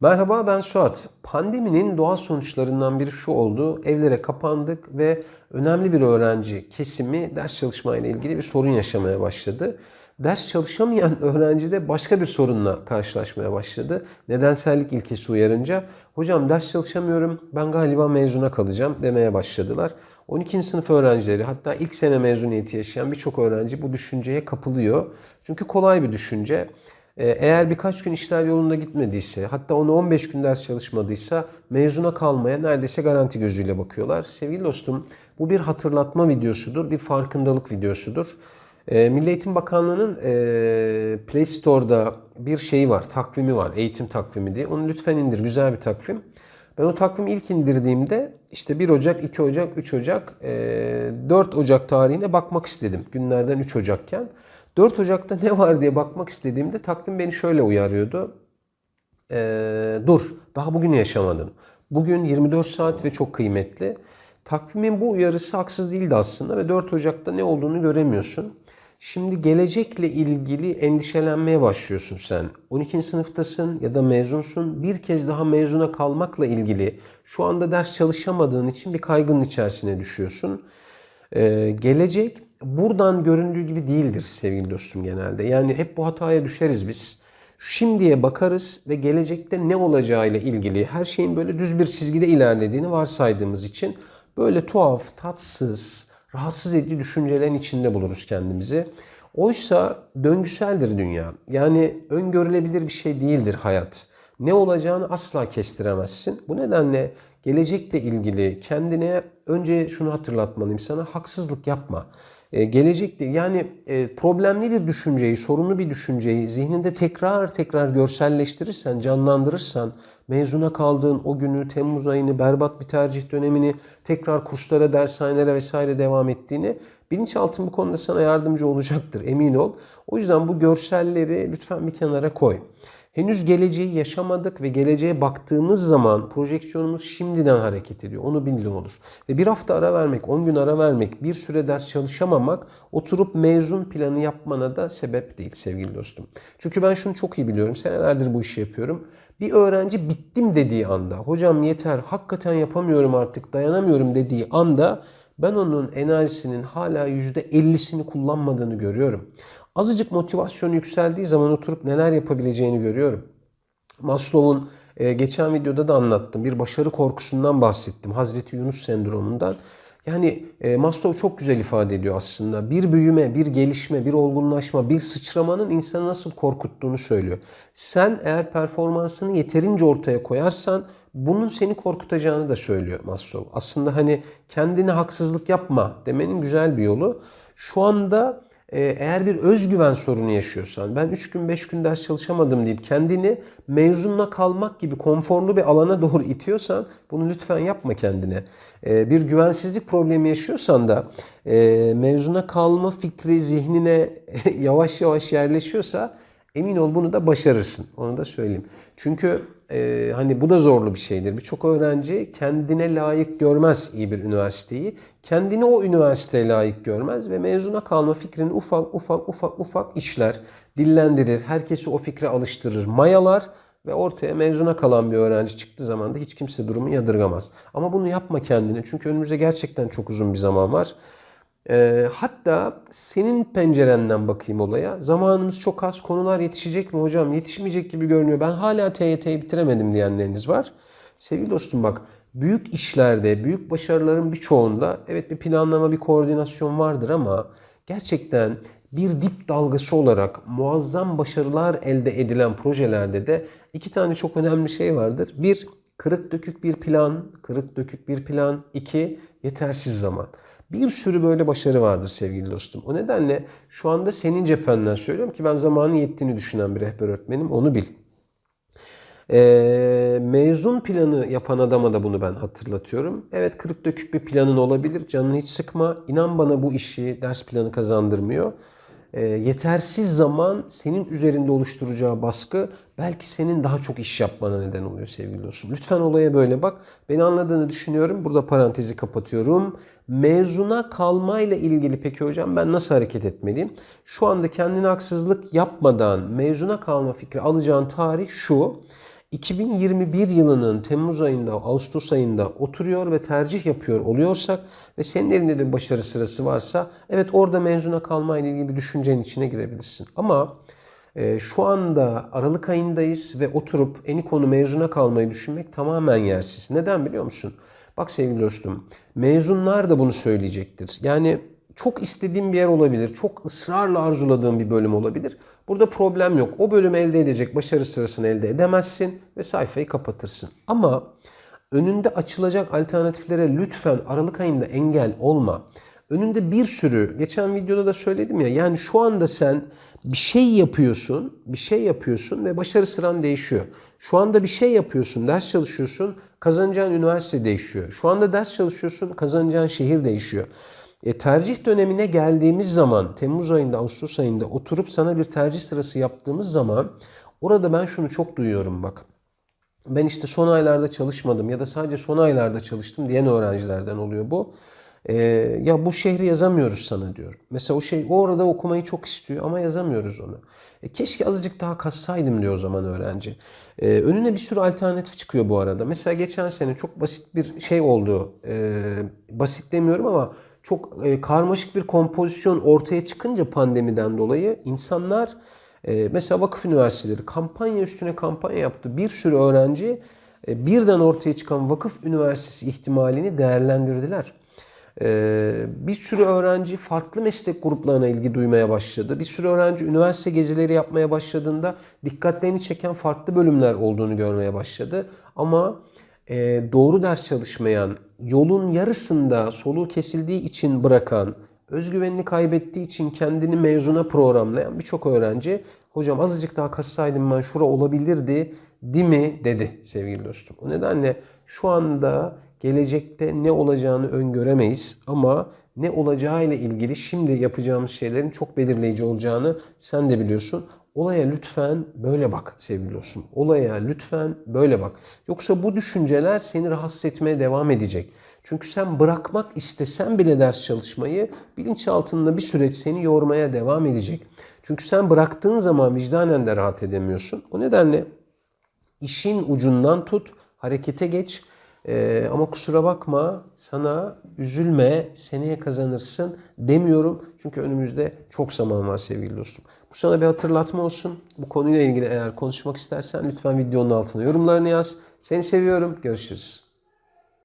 Merhaba ben Suat. Pandeminin doğal sonuçlarından biri şu oldu. Evlere kapandık ve önemli bir öğrenci kesimi ders çalışmayla ilgili bir sorun yaşamaya başladı. Ders çalışamayan öğrenci de başka bir sorunla karşılaşmaya başladı. Nedensellik ilkesi uyarınca hocam ders çalışamıyorum ben galiba mezuna kalacağım demeye başladılar. 12. sınıf öğrencileri hatta ilk sene mezuniyeti yaşayan birçok öğrenci bu düşünceye kapılıyor. Çünkü kolay bir düşünce. Ee, Eğer birkaç gün işler yolunda gitmediyse, hatta onu 15 gün ders çalışmadıysa mezuna kalmaya neredeyse garanti gözüyle bakıyorlar. Sevgili dostum, bu bir hatırlatma videosudur, bir farkındalık videosudur. Ee, Milli Eğitim Bakanlığı'nın e, Play Store'da bir şeyi var, takvimi var, eğitim takvimi diye. Onu lütfen indir, güzel bir takvim. Ben o takvimi ilk indirdiğimde işte 1 Ocak, 2 Ocak, 3 Ocak, e, 4 Ocak tarihine bakmak istedim. Günlerden 3 Ocakken. 4 Ocak'ta ne var diye bakmak istediğimde takvim beni şöyle uyarıyordu. Ee, dur, daha bugün yaşamadın. Bugün 24 saat ve çok kıymetli. Takvimin bu uyarısı haksız değildi aslında ve 4 Ocak'ta ne olduğunu göremiyorsun. Şimdi gelecekle ilgili endişelenmeye başlıyorsun sen. 12. sınıftasın ya da mezunsun. Bir kez daha mezuna kalmakla ilgili şu anda ders çalışamadığın için bir kaygının içerisine düşüyorsun. Ee, gelecek buradan göründüğü gibi değildir sevgili dostum genelde. Yani hep bu hataya düşeriz biz. Şimdiye bakarız ve gelecekte ne olacağıyla ilgili her şeyin böyle düz bir çizgide ilerlediğini varsaydığımız için böyle tuhaf, tatsız, rahatsız edici düşüncelerin içinde buluruz kendimizi. Oysa döngüseldir dünya. Yani öngörülebilir bir şey değildir hayat. Ne olacağını asla kestiremezsin. Bu nedenle gelecekle ilgili kendine önce şunu hatırlatmalıyım sana haksızlık yapma. Ee, gelecekte yani e, problemli bir düşünceyi, sorunlu bir düşünceyi zihninde tekrar tekrar görselleştirirsen, canlandırırsan, mezuna kaldığın o günü, Temmuz ayını, berbat bir tercih dönemini, tekrar kurslara, dershanelere vesaire devam ettiğini bilinçaltın bu konuda sana yardımcı olacaktır emin ol. O yüzden bu görselleri lütfen bir kenara koy. Henüz geleceği yaşamadık ve geleceğe baktığımız zaman projeksiyonumuz şimdiden hareket ediyor. Onu bildiğin olur. Ve bir hafta ara vermek, 10 gün ara vermek, bir süre ders çalışamamak oturup mezun planı yapmana da sebep değil sevgili dostum. Çünkü ben şunu çok iyi biliyorum. Senelerdir bu işi yapıyorum. Bir öğrenci bittim dediği anda, hocam yeter, hakikaten yapamıyorum artık, dayanamıyorum dediği anda ben onun enerjisinin hala %50'sini kullanmadığını görüyorum. Azıcık motivasyonu yükseldiği zaman oturup neler yapabileceğini görüyorum. Maslow'un e, geçen videoda da anlattım. Bir başarı korkusundan bahsettim. Hazreti Yunus sendromundan. Yani e, Maslow çok güzel ifade ediyor aslında. Bir büyüme, bir gelişme, bir olgunlaşma, bir sıçramanın insanı nasıl korkuttuğunu söylüyor. Sen eğer performansını yeterince ortaya koyarsan bunun seni korkutacağını da söylüyor Maslow. Aslında hani kendine haksızlık yapma demenin güzel bir yolu. Şu anda e, eğer bir özgüven sorunu yaşıyorsan, ben 3 gün 5 gün ders çalışamadım deyip kendini mezunla kalmak gibi konforlu bir alana doğru itiyorsan bunu lütfen yapma kendine. E, bir güvensizlik problemi yaşıyorsan da e, mezuna kalma fikri zihnine yavaş yavaş yerleşiyorsa emin ol bunu da başarırsın. Onu da söyleyeyim. Çünkü e, hani bu da zorlu bir şeydir. Birçok öğrenci kendine layık görmez iyi bir üniversiteyi. Kendini o üniversiteye layık görmez ve mezuna kalma fikrini ufak ufak ufak ufak işler, dillendirir. Herkesi o fikre alıştırır, mayalar ve ortaya mezuna kalan bir öğrenci çıktığı zaman da hiç kimse durumu yadırgamaz. Ama bunu yapma kendine çünkü önümüzde gerçekten çok uzun bir zaman var. E, hatta senin pencerenden bakayım olaya. Zamanımız çok az. Konular yetişecek mi hocam? Yetişmeyecek gibi görünüyor. Ben hala TYT'yi bitiremedim diyenleriniz var. Sevgili dostum bak büyük işlerde, büyük başarıların birçoğunda evet bir planlama, bir koordinasyon vardır ama gerçekten bir dip dalgası olarak muazzam başarılar elde edilen projelerde de iki tane çok önemli şey vardır. Bir, kırık dökük bir plan, kırık dökük bir plan. İki, yetersiz zaman. Bir sürü böyle başarı vardır sevgili dostum. O nedenle şu anda senin cephenden söylüyorum ki ben zamanın yettiğini düşünen bir rehber öğretmenim. Onu bil. Ee, mezun planı yapan adama da bunu ben hatırlatıyorum. Evet kırık dökük bir planın olabilir. Canını hiç sıkma. İnan bana bu işi ders planı kazandırmıyor. Ee, yetersiz zaman senin üzerinde oluşturacağı baskı belki senin daha çok iş yapmana neden oluyor sevgili dostum. Lütfen olaya böyle bak. Beni anladığını düşünüyorum. Burada parantezi kapatıyorum. Mezuna kalmayla ilgili peki hocam ben nasıl hareket etmeliyim? Şu anda kendine haksızlık yapmadan mezuna kalma fikri alacağın tarih şu. 2021 yılının Temmuz ayında, Ağustos ayında oturuyor ve tercih yapıyor oluyorsak ve senin elinde de başarı sırası varsa evet orada mezuna kalmayla ilgili bir düşüncenin içine girebilirsin. Ama e, şu anda Aralık ayındayız ve oturup eni konu mezuna kalmayı düşünmek tamamen yersiz. Neden biliyor musun? Bak sevgili dostum, mezunlar da bunu söyleyecektir. Yani çok istediğim bir yer olabilir, çok ısrarla arzuladığım bir bölüm olabilir. Burada problem yok. O bölümü elde edecek başarı sırasını elde edemezsin ve sayfayı kapatırsın. Ama önünde açılacak alternatiflere lütfen Aralık ayında engel olma. Önünde bir sürü, geçen videoda da söyledim ya, yani şu anda sen bir şey yapıyorsun, bir şey yapıyorsun ve başarı sıran değişiyor. Şu anda bir şey yapıyorsun, ders çalışıyorsun, kazanacağın üniversite değişiyor. Şu anda ders çalışıyorsun, kazanacağın şehir değişiyor. E, tercih dönemine geldiğimiz zaman, Temmuz ayında, Ağustos ayında oturup sana bir tercih sırası yaptığımız zaman orada ben şunu çok duyuyorum bak. Ben işte son aylarda çalışmadım ya da sadece son aylarda çalıştım diyen öğrencilerden oluyor bu. Ee, ya bu şehri yazamıyoruz sana diyor. Mesela o şey o orada okumayı çok istiyor ama yazamıyoruz onu. E, keşke azıcık daha kassaydım diyor o zaman öğrenci. Ee, önüne bir sürü alternatif çıkıyor bu arada. Mesela geçen sene çok basit bir şey oldu. Ee, basit demiyorum ama çok e, karmaşık bir kompozisyon ortaya çıkınca pandemiden dolayı insanlar e, mesela vakıf üniversiteleri kampanya üstüne kampanya yaptı. Bir sürü öğrenci e, birden ortaya çıkan vakıf üniversitesi ihtimalini değerlendirdiler. E, bir sürü öğrenci farklı meslek gruplarına ilgi duymaya başladı. Bir sürü öğrenci üniversite gezileri yapmaya başladığında dikkatlerini çeken farklı bölümler olduğunu görmeye başladı. Ama e, doğru ders çalışmayan, yolun yarısında soluğu kesildiği için bırakan, özgüvenini kaybettiği için kendini mezuna programlayan birçok öğrenci hocam azıcık daha kassaydım ben şura olabilirdi değil mi dedi sevgili dostum. O nedenle şu anda gelecekte ne olacağını öngöremeyiz ama ne olacağıyla ilgili şimdi yapacağımız şeylerin çok belirleyici olacağını sen de biliyorsun. Olaya lütfen böyle bak sevgili dostum. Olaya lütfen böyle bak. Yoksa bu düşünceler seni rahatsız etmeye devam edecek. Çünkü sen bırakmak istesen bile ders çalışmayı bilinçaltında bir süreç seni yormaya devam edecek. Çünkü sen bıraktığın zaman vicdanen de rahat edemiyorsun. O nedenle işin ucundan tut, harekete geç. Ee, ama kusura bakma, sana üzülme, seneye kazanırsın demiyorum. Çünkü önümüzde çok zaman var sevgili dostum. Bu sana bir hatırlatma olsun. Bu konuyla ilgili eğer konuşmak istersen lütfen videonun altına yorumlarını yaz. Seni seviyorum. Görüşürüz.